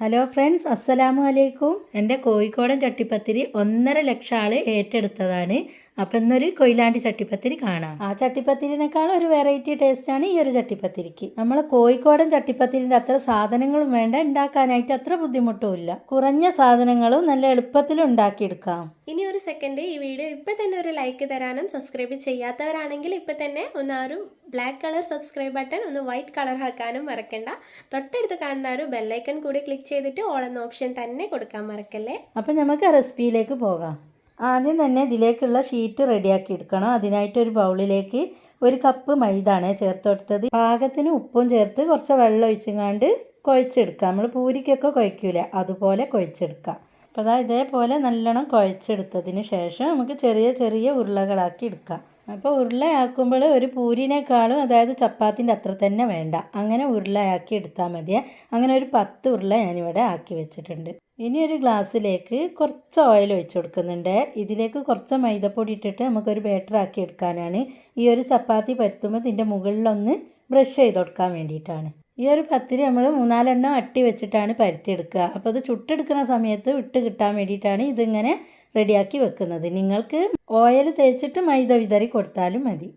Hello friends അസ്സലാമു അലൈക്കും എന്റെ കോഴിക്കോടൻ ചട്ടിപ്പത്തിരി ഒന്നര ലക്ഷം ആൾ ഏറ്റെടുത്തതാണ്. അപ്പം ഇന്നൊരു കൊയിലാണ്ടി ചട്ടിപ്പത്തിരി കാണാം. ആ ചട്ടിപ്പത്തിരിനേക്കാൾ ഒരു വെറൈറ്റി ടേസ്റ്റാണ് ഈ ഒരു ചട്ടിപ്പത്തിരിക്ക്. നമ്മൾ കോഴിക്കോടൻ ചട്ടിപ്പത്തിരിന്റെ അത്ര സാധനങ്ങളും വേണ്ട ഉണ്ടാക്കാനായിട്ട് അത്ര ബുദ്ധിമുട്ടും ഇല്ല. കുറഞ്ഞ സാധനങ്ങളും നല്ല എളുപ്പത്തിൽ ഉണ്ടാക്കിയെടുക്കാം. ഇനി ഒരു സെക്കൻഡ് ഈ വീഡിയോ ഇപ്പം തന്നെ ഒരു ലൈക്ക് തരാനും സബ്സ്ക്രൈബ് ചെയ്യാത്തവരാണെങ്കിൽ ഇപ്പം തന്നെ ഒന്ന് ആ ഒരു ബ്ലാക്ക് കളർ സബ്സ്ക്രൈബ് ബട്ടൺ ഒന്ന് വൈറ്റ് കളർ ആക്കാനും മറക്കണ്ട. തൊട്ടടുത്ത് കാണുന്ന ഒരു ബെല്ലൈക്കൺ കൂടി ക്ലിക്ക് ചെയ്തിട്ട് ഓൾ എന്ന ഓപ്ഷൻ തന്നെ കൊടുക്കാൻ മറക്കല്ലേ? അപ്പം നമുക്ക് റെസിപ്പിയിലേക്ക് പോകാം. ആദ്യം തന്നെ ഇതിലേക്കുള്ള ഷീറ്റ് റെഡിയാക്കി എടുക്കണം. അതിനായിട്ട് ഒരു ബൗളിലേക്ക് ഒരു കപ്പ് മൈദാണ് ചേർത്ത് കൊടുത്തത്. പാകത്തിന് ഉപ്പും ചേർത്ത് കുറച്ച് വെള്ളം ഒഴിച്ചങ്ങാണ്ട് കുഴച്ചെടുക്കാം. നമ്മൾ പൂരിക്കൊക്കെ കുഴയ്ക്കൂല അതുപോലെ കുഴച്ചെടുക്കാം. അപ്പോൾ അതാ ഇതേപോലെ നല്ലോണം കുഴച്ചെടുത്തതിന് ശേഷം നമുക്ക് ചെറിയ ചെറിയ ഉരുളകളാക്കി എടുക്കാം. അപ്പോൾ ഉരുളയാക്കുമ്പോൾ ഒരു പൂരിനേക്കാളും അതായത് ചപ്പാത്തിന്റെ അത്ര തന്നെ വേണ്ട. അങ്ങനെ ഉരുളയാക്കി എടുത്താൽ മതിയെ. അങ്ങനെ ഒരു പത്ത് ഉരുള ഞാനിവിടെ ആക്കി വെച്ചിട്ടുണ്ട്. ഇനി ഒരു ഗ്ലാസ്സിലേക്ക് കുറച്ച് ഓയിൽ ഒഴിച്ച് കൊടുക്കുന്നുണ്ട്. ഇതിലേക്ക് കുറച്ച് മൈദപ്പൊടി ഇട്ടിട്ട് നമുക്കൊരു ബാറ്റർ ആക്കി എടുക്കാനാണ്. ഈ ഒരു ചപ്പാത്തി പരത്തുമ്പോൾ ഇതിന്റെ മുകളിലൊന്ന് ബ്രഷ് ചെയ്ത് കൊടുക്കാൻ വേണ്ടിയിട്ടാണ്. ഈ ഒരു പത്തിരി നമ്മൾ മൂന്നാലെണ്ണം അട്ടി വെച്ചിട്ടാണ് പരത്തിയെടുക്കുക. അപ്പോൾ അത് ചുട്ടെടുക്കുന്ന സമയത്ത് വിട്ട് കിട്ടാൻ വേണ്ടിയിട്ടാണ് ഇതിങ്ങനെ റെഡിയാക്കി വെക്കുന്നത്. നിങ്ങൾക്ക് ഓയിൽ തേച്ചിട്ട് മൈദ വിതറി കൊടുത്താലും മതി.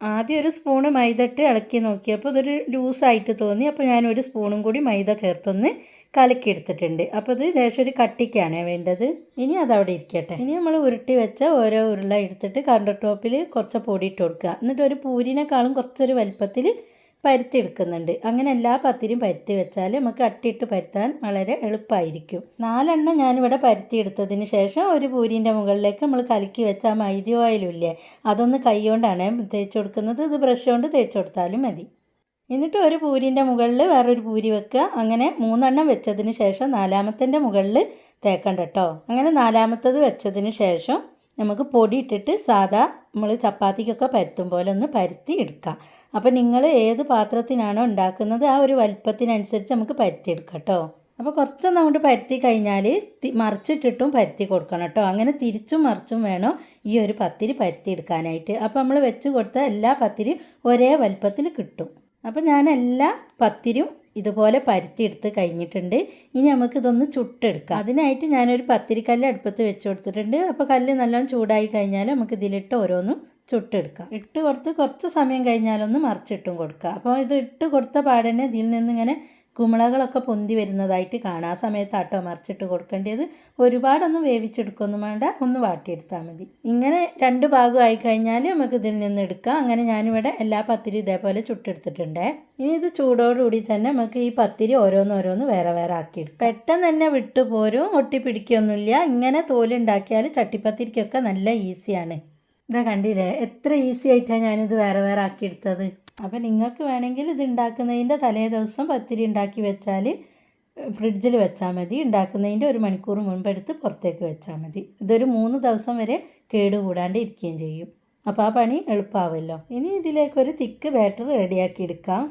ആദ്യം ഒരു സ്പൂണ് മൈദ ഇട്ട് ഇളക്കി നോക്കിയപ്പോൾ ഇതൊരു ലൂസായിട്ട് തോന്നി. അപ്പോൾ ഞാൻ ഒരു സ്പൂണും കൂടി മൈദ ചേർത്തൊന്ന് കലക്കിയെടുത്തിട്ടുണ്ട്. അപ്പോൾ ഇത് ലേശം ഒരു കട്ടിക്കാണ് വേണ്ടത്. ഇനി അതവിടെ ഇരിക്കട്ടെ. ഇനി നമ്മൾ ഉരുട്ടി വെച്ച ഓരോ ഉരുള എടുത്തിട്ട് കൗണ്ടർ ടോപ്പിൽ കുറച്ച് പൊടി ഇട്ട് കൊടുക്കുക. എന്നിട്ട് ഒരു പൂരിനേക്കാളും കുറച്ചൊരു വലുപ്പത്തിൽ പരുത്തി എടുക്കുന്നുണ്ട് അങ്ങനെ എല്ലാ പത്തിരിയും പരുത്തി വെച്ചാൽ നമുക്ക് അട്ടിയിട്ട് പരുത്താൻ വളരെ എളുപ്പമായിരിക്കും നാലെണ്ണം ഞാനിവിടെ പരുത്തി എടുത്തതിന് ശേഷം ഒരു പൂരിന്റെ മുകളിലേക്ക് നമ്മൾ കലക്കി വെച്ച ആ മൈദ ഓയിലില്ലേ അതൊന്ന് കൈകൊണ്ടാണ് തേച്ച് കൊടുക്കുന്നത്. ഇത് ബ്രഷ് കൊണ്ട് തേച്ച് കൊടുത്താലും മതി. എന്നിട്ട് ഒരു പൂരിന്റെ മുകളിൽ വേറൊരു പൂരി വെക്കുക. അങ്ങനെ മൂന്നെണ്ണം വെച്ചതിന് ശേഷം നാലാമത്തിന്റെ മുകളിൽ തേക്കണ്ട കേട്ടോ അങ്ങനെ നാലാമത്തത് വെച്ചതിന് ശേഷം നമുക്ക് പൊടി ഇട്ടിട്ട് സാധാ നമ്മൾ ചപ്പാത്തിക്കൊക്കെ പരുത്തും പോലെ ഒന്ന് പരുത്തി എടുക്കാം. അപ്പോൾ നിങ്ങൾ ഏത് പാത്രത്തിനാണോ ഉണ്ടാക്കുന്നത് ആ ഒരു വലിപ്പത്തിനനുസരിച്ച് നമുക്ക് പരുത്തി എടുക്കാം കേട്ടോ അപ്പോൾ കുറച്ചൊന്നും അങ്ങോട്ട് പരുത്തി കഴിഞ്ഞാൽ മറിച്ചിട്ടിട്ടും പരുത്തി കൊടുക്കണം കേട്ടോ അങ്ങനെ തിരിച്ചും മറിച്ചും വേണം ഈ ഒരു പത്തിരി പരുത്തി എടുക്കാനായിട്ട് അപ്പോൾ നമ്മൾ വെച്ച് കൊടുത്ത എല്ലാ പത്തിരിയും ഒരേ വലിപ്പത്തിൽ കിട്ടും. അപ്പോൾ ഞാൻ എല്ലാ പത്തിരിയും ഇതുപോലെ പരുത്തി എടുത്ത് കഴിഞ്ഞിട്ടുണ്ട്. ഇനി നമുക്ക് ഇതൊന്ന് ചുട്ടെടുക്കാം. അതിനായിട്ട് ഞാനൊരു പത്തിരിക്കല്ല് അടുപ്പത്ത് വെച്ച് കൊടുത്തിട്ടുണ്ട്. അപ്പോൾ കല്ല് നല്ലോണം ചൂടായി കഴിഞ്ഞാൽ നമുക്ക് ഇതിലിട്ട് ഓരോന്നും ചുട്ടെടുക്കാം. ഇട്ട് കൊടുത്ത് കുറച്ച് സമയം കഴിഞ്ഞാലൊന്ന് മറിച്ചിട്ടും കൊടുക്കുക അപ്പോൾ ഇത് ഇട്ട് കൊടുത്ത പാടന്നെ ഇതിൽ നിന്നിങ്ങനെ കുമിളകളൊക്കെ പൊന്തി വരുന്നതായിട്ട് കാണാം. ആ സമയത്ത് ആട്ടോ മറിച്ചിട്ട് കൊടുക്കേണ്ടത്. ഒരുപാടൊന്നും വേവിച്ചെടുക്കൊന്നും വേണ്ട. ഒന്ന് വാട്ടിയെടുത്താൽ മതി. ഇങ്ങനെ രണ്ട് ഭാഗമായി കഴിഞ്ഞാൽ നമുക്ക് ഇതിൽ നിന്ന് എടുക്കാം. അങ്ങനെ ഞാനിവിടെ എല്ലാ പത്തിരി ഇതേപോലെ ചുട്ടെടുത്തിട്ടുണ്ട്. ഇനി ഇത് ചൂടോടുകൂടി തന്നെ നമുക്ക് ഈ പത്തിരി ഓരോന്നോരോന്ന് വേറെ വേറെ ആക്കിയെടുക്കാം. പെട്ടെന്ന് തന്നെ വിട്ടുപോരും. ഒട്ടിപ്പിടിക്കൊന്നുമില്ല. ഇങ്ങനെ തോലുണ്ടാക്കിയാൽ ചട്ടിപ്പത്തിരിക്കൊക്കെ നല്ല ഈസിയാണ്. ഇതാ കണ്ടില്ലേ? എത്ര ഈസി ആയിട്ടാണ് ഞാനിത് വേറെ വേറെ ആക്കിയെടുത്തത്. അപ്പോൾ നിങ്ങൾക്ക് വേണമെങ്കിൽ ഇത് ഉണ്ടാക്കുന്നതിന്റെ തലേ ദിവസം പത്തിരി ഉണ്ടാക്കി വെച്ചാൽ ഫ്രിഡ്ജിൽ വെച്ചാൽ മതി. ഉണ്ടാക്കുന്നതിന്റെ ഒരു മണിക്കൂർ മുൻപ് എടുത്ത് പുറത്തേക്ക് വെച്ചാൽ മതി. ഇതൊരു മൂന്ന് ദിവസം വരെ കേടുകൂടാണ്ട് ഇരിക്കുകയും ചെയ്യും. അപ്പോൾ ആ പണി എളുപ്പമാവല്ലോ ഇനി ഇതിലേക്കൊരു തിക്ക് ബാറ്റർ റെഡിയാക്കി എടുക്കാം.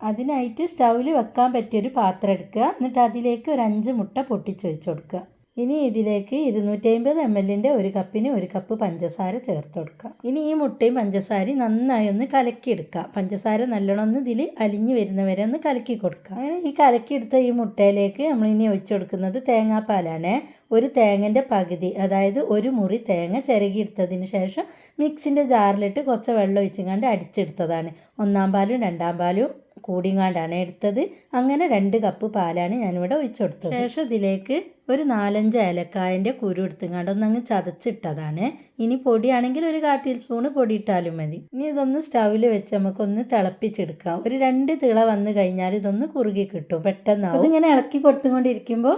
അതിനായിട്ട് സ്റ്റൗവിൽ വെക്കാൻ പറ്റിയൊരു പാത്രം എടുക്കുക. എന്നിട്ട് അതിലേക്ക് ഒരു അഞ്ച് മുട്ട പൊട്ടിച്ച് വെച്ച് കൊടുക്കുക. ഇനി ഇതിലേക്ക് ഇരുന്നൂറ്റി അമ്പത് എം എല്ലിന്റെ ഒരു കപ്പിന് ഒരു കപ്പ് പഞ്ചസാര ചേർത്ത് കൊടുക്കുക ഇനി ഈ മുട്ടയും പഞ്ചസാരയും നന്നായി ഒന്ന് കലക്കിയെടുക്കുക പഞ്ചസാര നല്ലോണം ഒന്ന് ഇതിൽ അലിഞ്ഞു വരുന്നവരെ ഒന്ന് കലക്കി കൊടുക്കുക അങ്ങനെ ഈ കലക്കിയെടുത്ത ഈ മുട്ടയിലേക്ക് നമ്മൾ ഇനി ഒഴിച്ചു കൊടുക്കുന്നത് തേങ്ങാപ്പാലാണ്. ഒരു തേങ്ങന്റെ പകുതി അതായത് ഒരു മുറി തേങ്ങ ചിരകിയെടുത്തതിന് ശേഷം മിക്സിന്റെ ജാറിലിട്ട് കുറച്ച് വെള്ളം ഒഴിച്ചുകൊണ്ട് അടിച്ചെടുത്തതാണ്. ഒന്നാം പാലും രണ്ടാം പാലും കൂടിങ്ങാണ്ടാണ് എടുത്തത്. അങ്ങനെ രണ്ട് കപ്പ് പാലാണ് ഞാനിവിടെ ഒഴിച്ചു കൊടുത്തത് ശേഷം ഇതിലേക്ക് ഒരു നാലഞ്ച് ഏലക്കായന്റെ കുരു എടുത്തുങ്ങാണ്ട് ഒന്നങ്ങ് ചതച്ചിട്ടതാണ്. ഇനി പൊടിയാണെങ്കിൽ ഒരു കാ ടീസ്പൂണ് പൊടി ഇട്ടാലും മതി. ഇനി ഇതൊന്ന് സ്റ്റൗവിൽ വെച്ച് നമുക്കൊന്ന് തിളപ്പിച്ചെടുക്കാം. ഒരു രണ്ട് തിള വന്നു കഴിഞ്ഞാൽ ഇതൊന്ന് കുറുകി കിട്ടും. പെട്ടെന്നാവും. ഇതിങ്ങനെ ഇളക്കി കൊടുത്തുകൊണ്ടിരിക്കുമ്പോൾ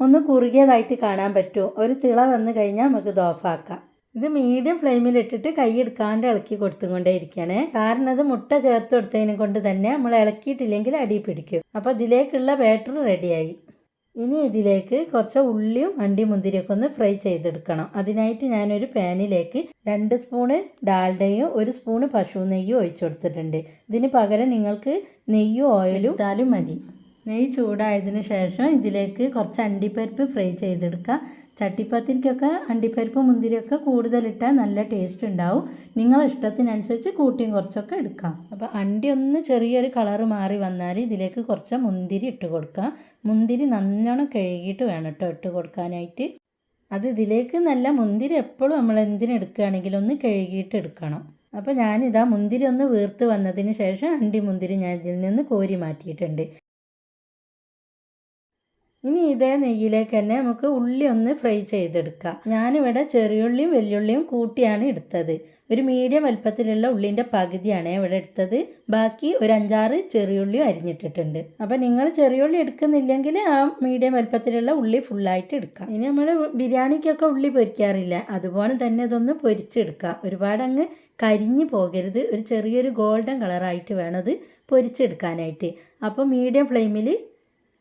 ഒന്ന് കുറുകിയതായിട്ട് കാണാൻ പറ്റും ഒരു തിള വന്നു കഴിഞ്ഞാൽ നമുക്ക് ഇത് ഓഫാക്കാം ഇത് മീഡിയം ഫ്ലെയിമിൽ ഇട്ടിട്ട് കൈ എടുക്കാണ്ട് ഇളക്കി കൊടുത്തുകൊണ്ടേ കാരണം അത് മുട്ട ചേർത്ത് കൊടുത്തതിനെ കൊണ്ട് തന്നെ നമ്മൾ ഇളക്കിയിട്ടില്ലെങ്കിൽ അടി പിടിക്കും. അപ്പോൾ ഇതിലേക്കുള്ള ബാറ്റർ റെഡിയായി ഇനി ഇതിലേക്ക് കുറച്ച് ഉള്ളിയും അണ്ടി മുന്തിരിയൊക്കെ ഒന്ന് ഫ്രൈ ചെയ്തെടുക്കണം. അതിനായിട്ട് ഞാനൊരു പാനിലേക്ക് രണ്ട് സ്പൂണ് ഡാൽഡയും ഒരു സ്പൂണ് പശു നെയ്യും ഒഴിച്ചു കൊടുത്തിട്ടുണ്ട്. ഇതിന് പകരം നിങ്ങൾക്ക് നെയ്യും ഓയിലും ഇട്ടാലും മതി. നെയ്യ് ചൂടായതിന് ശേഷം ഇതിലേക്ക് കുറച്ച് അണ്ടിപ്പരിപ്പ് ഫ്രൈ ചെയ്തെടുക്കുക. ചട്ടിപ്പത്തിരിക്കൊക്കെ അണ്ടിപ്പരിപ്പ് മുന്തിരിയൊക്കെ കൂടുതലിട്ടാൽ നല്ല ടേസ്റ്റ് ഉണ്ടാവും. നിങ്ങളെ ഇഷ്ടത്തിനനുസരിച്ച് കൂട്ടിയും കുറച്ചൊക്കെ എടുക്കാം. അപ്പോൾ അണ്ടി ഒന്ന് ചെറിയൊരു കളറ് മാറി വന്നാൽ ഇതിലേക്ക് കുറച്ച് മുന്തിരി ഇട്ട് കൊടുക്കുക മുന്തിരി നല്ലോണം കഴുകിയിട്ട് വേണം കേട്ടോ ഇട്ട് കൊടുക്കാനായിട്ട്. അത് ഇതിലേക്ക് നല്ല മുന്തിരി എപ്പോഴും നമ്മൾ എന്തിനെടുക്കുകയാണെങ്കിലും ഒന്ന് കഴുകിയിട്ട് എടുക്കണം. അപ്പോൾ ഞാനിതാ മുന്തിരി ഒന്ന് വീർത്ത് വന്നതിന് ശേഷം അണ്ടി മുന്തിരി ഞാൻ ഇതിൽ നിന്ന് കോരി മാറ്റിയിട്ടുണ്ട്. ഇനി ഇതേ നെയ്യിലേക്ക് തന്നെ നമുക്ക് ഉള്ളി ഒന്ന് ഫ്രൈ ചെയ്തെടുക്കാം. ഞാനിവിടെ ചെറിയുള്ളിയും വലിയുള്ളിയും കൂട്ടിയാണ് എടുത്തത്. ഒരു മീഡിയം വലുപ്പത്തിലുള്ള ഉള്ളിന്റെ പകുതിയാണ് ഇവിടെ എടുത്തത്. ബാക്കി ഒരു അഞ്ചാറ് ചെറിയുള്ളിയും അരിഞ്ഞിട്ടിട്ടുണ്ട്. അപ്പോൾ നിങ്ങൾ ചെറിയുള്ളി എടുക്കുന്നില്ലെങ്കിൽ ആ മീഡിയം വലുപ്പത്തിലുള്ള ഉള്ളി ഫുള്ളായിട്ട് എടുക്കാം. ഇനി നമ്മൾ ബിരിയാണിക്കൊക്കെ ഉള്ളി പൊരിക്കാറില്ല. അതുപോലെ തന്നെ ഇതൊന്ന് പൊരിച്ചെടുക്കുക ഒരുപാട് അങ്ങ് കരിഞ്ഞു പോകരുത്. ഒരു ചെറിയൊരു ഗോൾഡൻ കളറായിട്ട് വേണം അത് പൊരിച്ചെടുക്കാനായിട്ട്. അപ്പോൾ മീഡിയം ഫ്ലെയിമിൽ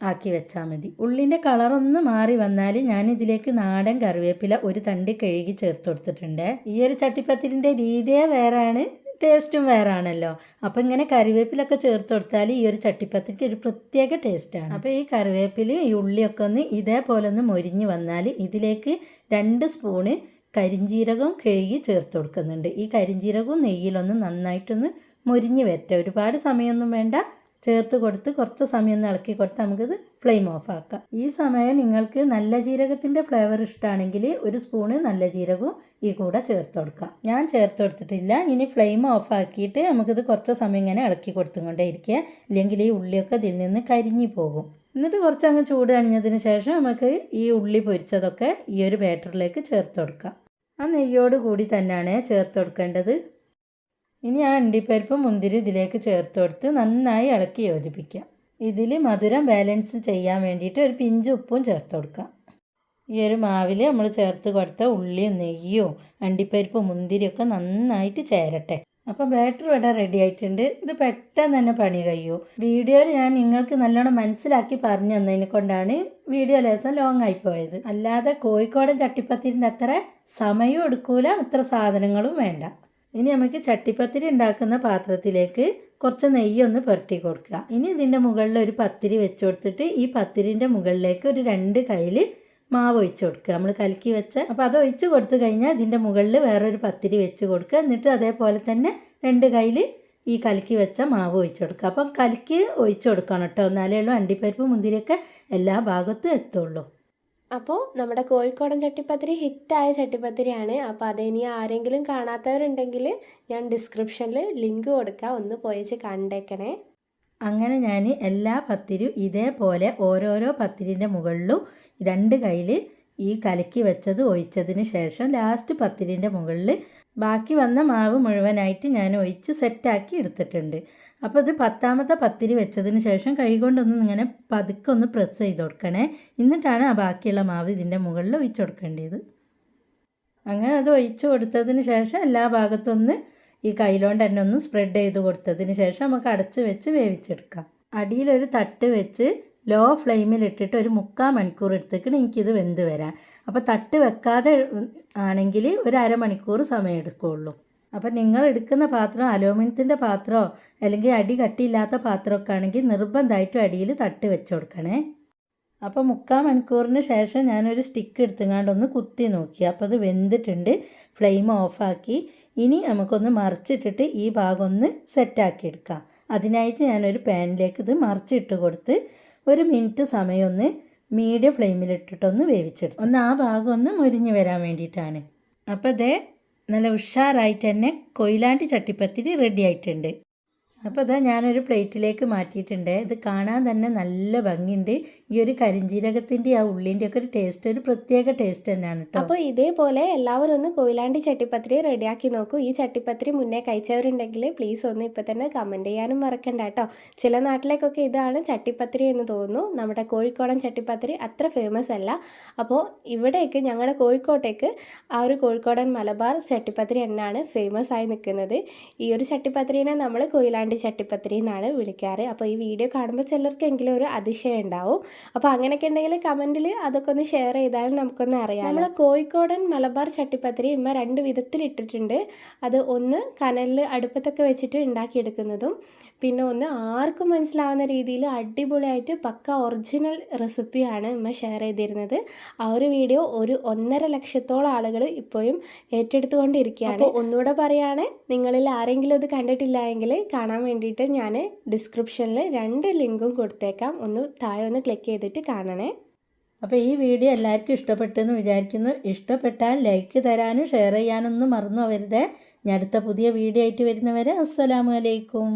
ആക്കി വെച്ചാൽ മതി. ഉള്ളിന്റെ കളറൊന്ന് മാറി വന്നാൽ ഞാൻ ഇതിലേക്ക് നാടൻ കറിവേപ്പില ഒരു തണ്ടി കഴുകി ചേർത്ത് കൊടുത്തിട്ടുണ്ട്. ഈ ഒരു ചട്ടിപ്പത്തിലിന്റെ രീതിയെ വേറെയാണ് ടേസ്റ്റും വേറെ ആണല്ലോ അപ്പോൾ ഇങ്ങനെ കറിവേപ്പിലൊക്കെ ചേർത്ത് കൊടുത്താൽ ഈ ഒരു ചട്ടിപ്പത്തിക്ക് ഒരു പ്രത്യേക ടേസ്റ്റാണ് അപ്പോൾ ഈ കറിവേപ്പിലും ഈ ഉള്ളിയൊക്കെ ഒന്ന് ഇതേപോലെ ഒന്ന് മൊരിഞ്ഞ് വന്നാൽ ഇതിലേക്ക് രണ്ട് സ്പൂണ് കരിഞ്ജീരകവും കഴുകി ചേർത്ത് കൊടുക്കുന്നുണ്ട്. ഈ കരിഞ്ജീരകവും നെയ്യിലൊന്ന് നന്നായിട്ടൊന്ന് മൊരിഞ്ഞ് വരട്ടെ. ഒരുപാട് സമയമൊന്നും വേണ്ട. ചേർത്ത് കൊടുത്ത് കുറച്ച് സമയം ഒന്ന് ഇളക്കി കൊടുത്ത് നമുക്കിത് ഫ്ലെയിം ഓഫ് ആക്കാം. ഈ സമയം നിങ്ങൾക്ക് നല്ല ജീരകത്തിന്റെ ഫ്ലേവർ ഇഷ്ടമാണെങ്കിൽ ഒരു സ്പൂണ് നല്ല ജീരകവും ഈ കൂടെ ചേർത്ത് കൊടുക്കാം. ഞാൻ ചേർത്ത് കൊടുത്തിട്ടില്ല. ഇനി ഫ്ലെയിം ഓഫ് ആക്കിയിട്ട് നമുക്കിത് കുറച്ച് സമയം ഇങ്ങനെ ഇളക്കി കൊടുത്തുകൊണ്ടേ ഇരിക്കുക. ഇല്ലെങ്കിൽ ഈ ഉള്ളിയൊക്കെ ഇതിൽ നിന്ന് കരിഞ്ഞു പോകും. എന്നിട്ട് കുറച്ച് അങ്ങ് ചൂട് അണിഞ്ഞതിന് ശേഷം നമുക്ക് ഈ ഉള്ളി പൊരിച്ചതൊക്കെ ഈ ഒരു ബാറ്ററിലേക്ക് ചേർത്ത് കൊടുക്കാം. ആ നെയ്യോട് കൂടി തന്നെയാണ് ചേർത്ത് കൊടുക്കേണ്ടത്. ഇനി ആ അണ്ടിപ്പരിപ്പ് മുന്തിരി ഇതിലേക്ക് ചേർത്ത് കൊടുത്ത് നന്നായി ഇളക്കി യോജിപ്പിക്കാം. ഇതിൽ മധുരം ബാലൻസ് ചെയ്യാൻ വേണ്ടിയിട്ട് ഒരു പിഞ്ച് ഉപ്പും ചേർത്ത് കൊടുക്കാം. ഈ ഒരു മാവിൽ നമ്മൾ ചേർത്ത് കൊടുത്ത ഉള്ളിയും നെയ്യോ അണ്ടിപ്പരിപ്പ് മുന്തിരിയൊക്കെ നന്നായിട്ട് ചേരട്ടെ. അപ്പം ബാറ്റർ ഇവിടെ റെഡി ആയിട്ടുണ്ട്. ഇത് പെട്ടെന്ന് തന്നെ പണി കഴിയൂ. വീഡിയോയിൽ ഞാൻ നിങ്ങൾക്ക് നല്ലോണം മനസ്സിലാക്കി പറഞ്ഞു തന്നതിനെ കൊണ്ടാണ് വീഡിയോ ലേസം ലോങ് ആയിപ്പോയത് പോയത്. അല്ലാതെ കോഴിക്കോടൻ ചട്ടിപ്പത്തിരിന്റെ അത്ര സമയവും എടുക്കൂല. അത്ര സാധനങ്ങളും വേണ്ട. ഇനി നമുക്ക് ചട്ടിപ്പത്തിരി ഉണ്ടാക്കുന്ന പാത്രത്തിലേക്ക് കുറച്ച് നെയ്യൊന്ന് പുരട്ടി കൊടുക്കുക. ഇനി ഇതിന്റെ മുകളിൽ ഒരു പത്തിരി വെച്ച് കൊടുത്തിട്ട് ഈ പത്തിരിന്റെ മുകളിലേക്ക് ഒരു രണ്ട് കയ്യിൽ മാവ് ഒഴിച്ച് കൊടുക്കുക. നമ്മൾ കലക്കി വെച്ച അപ്പോൾ അത് ഒഴിച്ച് കൊടുത്തു കഴിഞ്ഞാൽ ഇതിന്റെ മുകളിൽ വേറൊരു പത്തിരി വെച്ച് കൊടുക്കുക. എന്നിട്ട് അതേപോലെ തന്നെ രണ്ട് കയ്യിൽ ഈ കലക്കി വെച്ച മാവ് ഒഴിച്ച് കൊടുക്കുക. അപ്പം കലക്കി ഒഴിച്ച് കൊടുക്കണം കേട്ടോ. എന്നാലേ ഉള്ളൂ അണ്ടിപ്പരിപ്പ് മുന്തിരിയൊക്കെ എല്ലാ ഭാഗത്തും എത്തുള്ളൂ. അപ്പോൾ നമ്മുടെ കോഴിക്കോടൻ ചട്ടിപ്പത്തിരി ഹിറ്റായ ചട്ടിപ്പത്തിരിയാണ്. അപ്പോൾ അതിനി ആരെങ്കിലും കാണാത്തവരുണ്ടെങ്കിൽ ഞാൻ ഡിസ്ക്രിപ്ഷനിൽ ലിങ്ക് കൊടുക്കാം. ഒന്ന് പോയിച്ച് കണ്ടേക്കണേ. അങ്ങനെ ഞാൻ എല്ലാ പത്തിരും ഇതേപോലെ ഓരോരോ പത്തിരിന്റെ മുകളിലും രണ്ട് കയ്യിൽ ഈ കലക്കി വെച്ചത് ഒഴിച്ചതിന് ശേഷം ലാസ്റ്റ് പത്തിരിന്റെ മുകളിൽ ബാക്കി വന്ന മാവ് മുഴുവനായിട്ട് ഞാൻ ഒഴിച്ച് സെറ്റാക്കി എടുത്തിട്ടുണ്ട്. അപ്പോൾ ഇത് പത്താമത്തെ പത്തിരി വെച്ചതിന് ശേഷം കൈകൊണ്ടൊന്ന് ഇങ്ങനെ പതുക്കെ ഒന്ന് പ്രസ് ചെയ്ത് കൊടുക്കണേ. എന്നിട്ടാണ് ആ ബാക്കിയുള്ള മാവ് ഇതിന്റെ മുകളിൽ ഒഴിച്ചു കൊടുക്കേണ്ടത്. അങ്ങനെ അത് ഒഴിച്ച് കൊടുത്തതിന് ശേഷം എല്ലാ ഭാഗത്തൊന്ന് ഈ കയ്യിലോണ്ട് തന്നെ ഒന്ന് സ്പ്രെഡ് ചെയ്ത് കൊടുത്തതിന് ശേഷം നമുക്ക് അടച്ച് വെച്ച് വേവിച്ചെടുക്കാം. അടിയിലൊരു തട്ട് വെച്ച് ലോ ഫ്ലെയിമിൽ ഇട്ടിട്ട് ഒരു മുക്കാൽ മണിക്കൂർ എടുത്തേക്കണം എനിക്കിത് വെന്ത് വരാം അപ്പോൾ തട്ട് വെക്കാതെ ആണെങ്കിൽ ഒരു അരമണിക്കൂർ സമയം എടുക്കുകയുള്ളൂ അപ്പോൾ നിങ്ങൾ എടുക്കുന്ന പാത്രം അലൂമിനിയത്തിന്റെ പാത്രമോ അല്ലെങ്കിൽ അടി കട്ടിയില്ലാത്ത പാത്രമൊക്കെ ആണെങ്കിൽ നിർബന്ധമായിട്ടും അടിയിൽ തട്ട് വെച്ച് കൊടുക്കണേ. അപ്പോൾ മുക്കാൽ മണിക്കൂറിന് ശേഷം ഞാനൊരു സ്റ്റിക്ക് എടുത്തുങ്ങാണ്ട് ഒന്ന് കുത്തി നോക്കി. അപ്പോൾ അത് വെന്തിട്ടുണ്ട് ഫ്ലെയിം ഓഫാക്കി. ഇനി നമുക്കൊന്ന് മറിച്ചിട്ടിട്ട് ഈ ഭാഗം ഒന്ന് സെറ്റാക്കി എടുക്കാം. അതിനായിട്ട് ഞാനൊരു പാനിലേക്ക് ഇത് മറിച്ചിട്ട് കൊടുത്ത് ഒരു മിനിറ്റ് സമയം ഒന്ന് മീഡിയം ഫ്ലെയിമിലിട്ടിട്ടൊന്ന് വേവിച്ചെടുത്തു. ഒന്ന് ആ ഭാഗം ഒന്ന് മുരിഞ്ഞ് വരാൻ വേണ്ടിയിട്ടാണ്. അപ്പോൾ ഇതേ നല്ല ഉഷാറായിട്ട് തന്നെ കൊയിലാണ്ടി ചട്ടിപ്പത്തിരി റെഡി ആയിട്ടുണ്ട്. അപ്പോൾ ഇതാ ഞാനൊരു പ്ലേറ്റിലേക്ക് മാറ്റിയിട്ടുണ്ട്. ഇത് കാണാൻ തന്നെ നല്ല ഭംഗിയുണ്ട്. ഈ ഒരു കരിഞ്ജീരകത്തിന്റെ ആ ഉള്ളിന്റെ ഒക്കെ ഒരു ടേസ്റ്റ് ഒരു പ്രത്യേക ടേസ്റ്റ് തന്നെയാണ് കേട്ടോ അപ്പോൾ ഇതേപോലെ എല്ലാവരും ഒന്ന് കൊയിലാണ്ടി ചട്ടിപ്പത്രി റെഡിയാക്കി നോക്കൂ. ഈ ചട്ടിപ്പത്രി മുന്നേ കഴിച്ചവരുണ്ടെങ്കിൽ പ്ലീസ് ഒന്ന് ഇപ്പോൾ തന്നെ കമന്റ് ചെയ്യാനും മറക്കണ്ട കേട്ടോ ചില നാട്ടിലേക്കൊക്കെ ഇതാണ് ചട്ടിപ്പത്രി എന്ന് തോന്നുന്നു. നമ്മുടെ കോഴിക്കോടൻ ചട്ടിപ്പത്രി അത്ര ഫേമസ് അല്ല. അപ്പോൾ ഇവിടേക്ക് ഞങ്ങളുടെ കോഴിക്കോട്ടേക്ക് ആ ഒരു കോഴിക്കോടൻ മലബാർ ചട്ടിപ്പത്രി തന്നെയാണ് ഫേമസ് ആയി നിൽക്കുന്നത്. ഈ ഒരു ചട്ടിപ്പത്തിരിനെ നമ്മൾ കൊയിലാണ്ടി ചട്ടിപ്പത്തിരി എന്നാണ് വിളിക്കാറ്. അപ്പോൾ ഈ വീഡിയോ കാണുമ്പോൾ ചിലർക്കെങ്കിലും ഒരു അതിശയം ഉണ്ടാവും. അപ്പോൾ അങ്ങനെയൊക്കെ ഉണ്ടെങ്കിൽ കമന്റിൽ അതൊക്കെ ഒന്ന് ഷെയർ ചെയ്താൽ നമുക്കൊന്ന് അറിയാം നമ്മൾ കോഴിക്കോടൻ മലബാർ ചട്ടിപ്പത്തിരി ഇമ്മ രണ്ട് വിധത്തിൽ ഇട്ടിട്ടുണ്ട്. അത് ഒന്ന് കനലിൽ അടുപ്പത്തൊക്കെ വെച്ചിട്ട് ഉണ്ടാക്കിയെടുക്കുന്നതും പിന്നെ ഒന്ന് ആർക്കും മനസ്സിലാവുന്ന രീതിയിൽ അടിപൊളിയായിട്ട് പക്ക ഒറിജിനൽ റെസിപ്പിയാണ് ഇമ്മ ഷെയർ ചെയ്തിരുന്നത്. ആ ഒരു വീഡിയോ ഒരു ഒന്നര ലക്ഷത്തോളം ആളുകൾ ഇപ്പോഴും ഏറ്റെടുത്തുകൊണ്ടിരിക്കുകയാണ്. ഒന്നുകൂടെ പറയുകയാണ് നിങ്ങളിൽ ആരെങ്കിലും ഇത് കണ്ടിട്ടില്ല എങ്കിൽ കാണാൻ വേണ്ടിയിട്ട് ഞാൻ ഡിസ്ക്രിപ്ഷനിൽ രണ്ട് ലിങ്കും കൊടുത്തേക്കാം. ഒന്ന് താഴെ ഒന്ന് ക്ലിക്ക് ചെയ്തിട്ട് കാണണേ. അപ്പോൾ ഈ വീഡിയോ എല്ലാവർക്കും ഇഷ്ടപ്പെട്ടെന്ന് വിചാരിക്കുന്നു. ഇഷ്ടപ്പെട്ടാൽ ലൈക്ക് തരാനും ഷെയർ ചെയ്യാനൊന്നും മറന്നു വരുതേ ഞാൻ അടുത്ത പുതിയ വീഡിയോ ആയിട്ട് വരുന്നവരെ അസ്സലാമു അലൈക്കും.